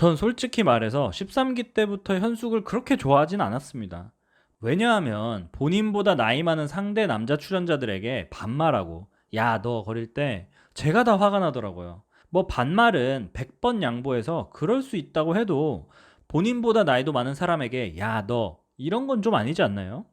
전 솔직히 말해서 13기 때부터 현숙을 그렇게 좋아하진 않았습니다. 왜냐하면 본인보다 나이 많은 상대 남자 출연자들에게 반말하고 야 너 거릴 때 제가 다 화가 나더라고요. 뭐 반말은 100번 양보해서 그럴 수 있다고 해도 본인보다 나이도 많은 사람에게 야 너 이런 건 좀 아니지 않나요?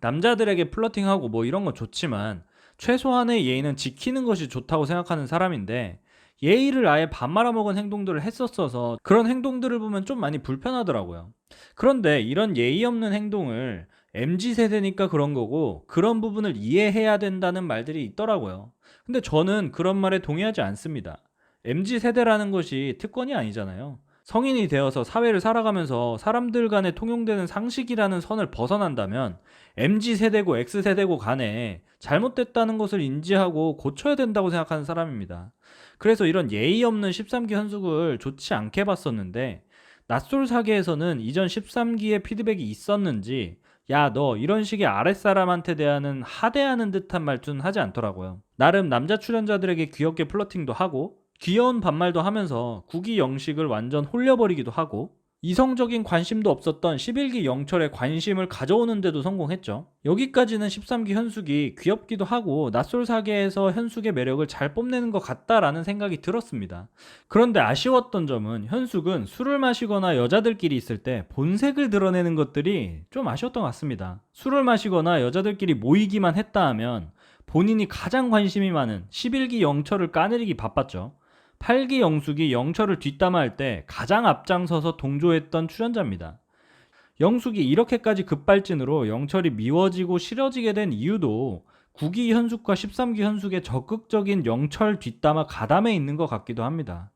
남자들에게 플러팅하고 뭐 이런 건 좋지만 최소한의 예의는 지키는 것이 좋다고 생각하는 사람인데 예의를 아예 반말아먹은 행동들을 했었어서 그런 행동들을 보면 좀 많이 불편하더라고요. 그런데 이런 예의 없는 행동을 MZ 세대니까 그런 거고 그런 부분을 이해해야 된다는 말들이 있더라고요. 근데 저는 그런 말에 동의하지 않습니다. MZ 세대라는 것이 특권이 아니잖아요. 성인이 되어서 사회를 살아가면서 사람들 간에 통용되는 상식이라는 선을 벗어난다면 MZ 세대고 X 세대고 간에 잘못됐다는 것을 인지하고 고쳐야 된다고 생각하는 사람입니다. 그래서 이런 예의 없는 13기 현숙을 좋지 않게 봤었는데 낯솔 사계에서는 이전 13기의 피드백이 있었는지 야 너 이런 식의 아랫사람한테 대하는 하대하는 듯한 말투는 하지 않더라고요. 나름 남자 출연자들에게 귀엽게 플러팅도 하고 귀여운 반말도 하면서 구기 영식을 완전 홀려버리기도 하고 이성적인 관심도 없었던 11기 영철에 관심을 가져오는데도 성공했죠. 여기까지는 13기 현숙이 귀엽기도 하고 낯솔 사계에서 현숙의 매력을 잘 뽐내는 것 같다라는 생각이 들었습니다. 그런데 아쉬웠던 점은 현숙은 술을 마시거나 여자들끼리 있을 때 본색을 드러내는 것들이 좀 아쉬웠던 것 같습니다. 술을 마시거나 여자들끼리 모이기만 했다 하면 본인이 가장 관심이 많은 11기 영철을 까내리기 바빴죠. 8기 영숙이 영철을 뒷담화할 때 가장 앞장서서 동조했던 출연자입니다. 영숙이 이렇게까지 급발진으로 영철이 미워지고 싫어지게 된 이유도 9기 현숙과 13기 현숙의 적극적인 영철 뒷담화 가담에 있는 것 같기도 합니다.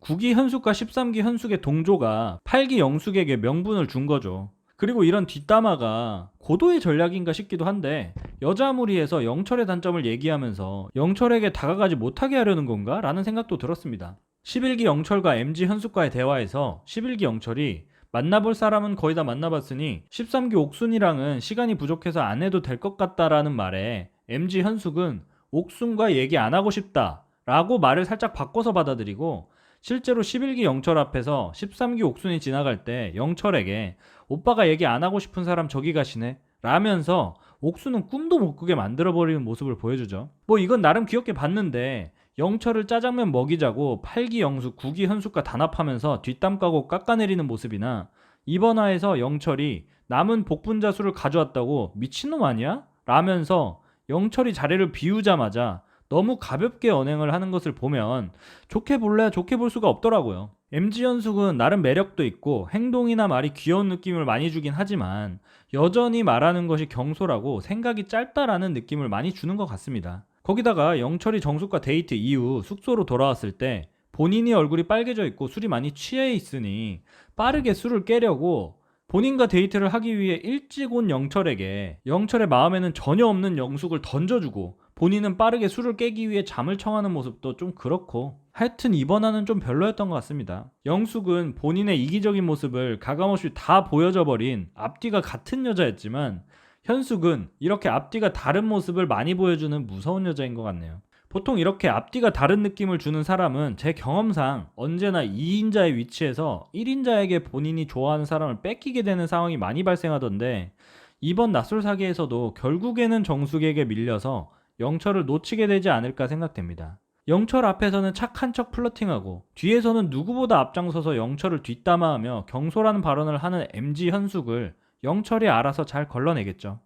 9기 현숙과 13기 현숙의 동조가 8기 영숙에게 명분을 준 거죠. 그리고 이런 뒷담화가 고도의 전략인가 싶기도 한데 여자 무리에서 영철의 단점을 얘기하면서 영철에게 다가가지 못하게 하려는 건가? 라는 생각도 들었습니다. 11기 영철과 MG 현숙과의 대화에서 11기 영철이 만나볼 사람은 거의 다 만나봤으니 13기 옥순이랑은 시간이 부족해서 안 해도 될 것 같다라는 말에 MG 현숙은 옥순과 얘기 안 하고 싶다 라고 말을 살짝 바꿔서 받아들이고 실제로 11기 영철 앞에서 13기 옥순이 지나갈 때 영철에게 오빠가 얘기 안 하고 싶은 사람 저기 가시네 라면서 옥수는 꿈도 못 꾸게 만들어버리는 모습을 보여주죠. 뭐 이건 나름 귀엽게 봤는데 영철을 짜장면 먹이자고 8기 영수, 9기 현숙과 단합하면서 뒷담 까고 깎아내리는 모습이나 이번 화에서 영철이 남은 복분자 수를 가져왔다고 미친놈 아니야? 라면서 영철이 자리를 비우자마자 너무 가볍게 언행을 하는 것을 보면 좋게 볼래 좋게 볼 수가 없더라고요. MG 현숙은 나름 매력도 있고 행동이나 말이 귀여운 느낌을 많이 주긴 하지만 여전히 말하는 것이 경솔하고 생각이 짧다라는 느낌을 많이 주는 것 같습니다. 거기다가 영철이 정숙과 데이트 이후 숙소로 돌아왔을 때 본인이 얼굴이 빨개져 있고 술이 많이 취해 있으니 빠르게 술을 깨려고 본인과 데이트를 하기 위해 일찍 온 영철에게 영철의 마음에는 전혀 없는 영숙을 던져주고 본인은 빠르게 술을 깨기 위해 잠을 청하는 모습도 좀 그렇고 하여튼 이번 화는 좀 별로였던 것 같습니다. 영숙은 본인의 이기적인 모습을 가감없이 다 보여줘 버린 앞뒤가 같은 여자였지만 현숙은 이렇게 앞뒤가 다른 모습을 많이 보여주는 무서운 여자인 것 같네요. 보통 이렇게 앞뒤가 다른 느낌을 주는 사람은 제 경험상 언제나 2인자의 위치에서 1인자에게 본인이 좋아하는 사람을 뺏기게 되는 상황이 많이 발생하던데 이번 낯설 사기에서도 결국에는 정숙에게 밀려서 영철을 놓치게 되지 않을까 생각됩니다. 영철 앞에서는 착한 척 플러팅하고 뒤에서는 누구보다 앞장서서 영철을 뒷담화하며 경솔하는 발언을 하는 MG 현숙을 영철이 알아서 잘 걸러내겠죠.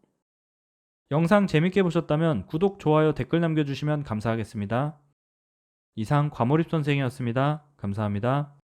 영상 재밌게 보셨다면 구독, 좋아요, 댓글 남겨주시면 감사하겠습니다. 이상 과몰입 선생이었습니다. 감사합니다.